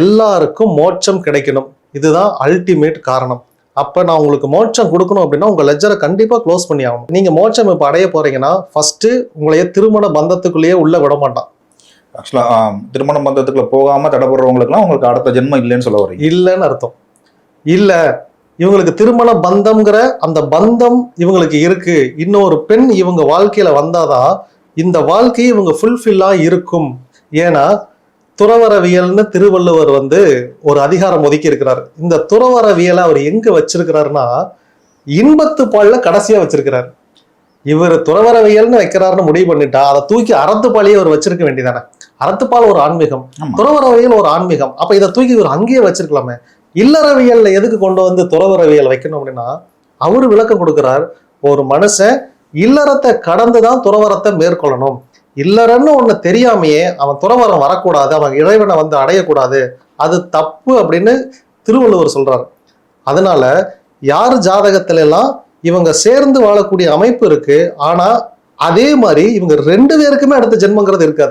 எல்லாருக்கும் மோட்சம் கிடைக்கணும். இதுதான் அல்டிமேட் காரணம். அப்ப நான் உங்களுக்கு மோட்சம் கொடுக்கணும் அப்படின்னா உங்க லெஜரை கண்டிப்பா க்ளோஸ் பண்ணி ஆகணும். நீங்க மோட்சம் இப்ப அடைய போறீங்கன்னா ஃபர்ஸ்ட் உங்களைய திருமண பந்தத்துக்குள்ளேயே உள்ள விட மாட்டான். ஆக்சுவலா திருமண பந்தத்துக்குள்ள போகாம தடைப்படுறவங்களுக்குலாம் உங்களுக்கு அடுத்த ஜென்மம் இல்லைன்னு சொல்ல வரீங்க. இல்லைன்னு அர்த்தம். இல்ல இவங்களுக்கு திருமண பந்தம்ங்கிற அந்த பந்தம் இவங்களுக்கு இருக்கு. இன்னொரு பெண் இவங்க வாழ்க்கையில வந்தாதான் இந்த வாழ்க்கை இவங்க ஃபுல்ஃபில்லா இருக்கும். ஏன்னா துறவரவியல்னு திருவள்ளுவர் வந்து ஒரு அதிகாரம் ஒதுக்கி இருக்கிறார் இந்த துறவரவியலை அவர் எங்க வச்சிருக்கிறாருன்னா இன்பத்து பால்ல கடைசியா வச்சிருக்கிறார். இவர் துறவரவியல்னு வைக்கிறாருன்னு முடிவு பண்ணிட்டா அதை தூக்கி அறத்துப்பாலையே அவர் வச்சிருக்க வேண்டியதானே? அறத்துப்பால் ஒரு ஆன்மீகம். துறவரவியல் ஒரு ஆன்மீகம். அப்ப இதை தூக்கி இவர் அங்கேயே வச்சிருக்கலாமே? இல்லறவியல்ல எதுக்கு கொண்டு வந்து துறவரவியல் வைக்கணும் அப்படின்னா அவரு விளக்கம் கொடுக்கிறார் ஒரு மனுஷன் இல்லறத்தை கடந்துதான் துறவரத்தை மேற்கொள்ளணும். இல்லறன்னு ஒண்ணு தெரியாமையே அவன் துறவரம் வரக்கூடாது அவன் இறைவனை வந்து அடையக்கூடாது. அது தப்பு அப்படின்னு திருவள்ளுவர் சொல்கிறார் அதனால யார் ஜாதகத்துல எல்லாம் இவங்க சேர்ந்து வாழக்கூடிய அமைப்பு இருக்கு ஆனா அதே மாதிரி இவங்க ரெண்டு பேருக்குமே அடுத்த ஜென்மங்கிறது இருக்காது.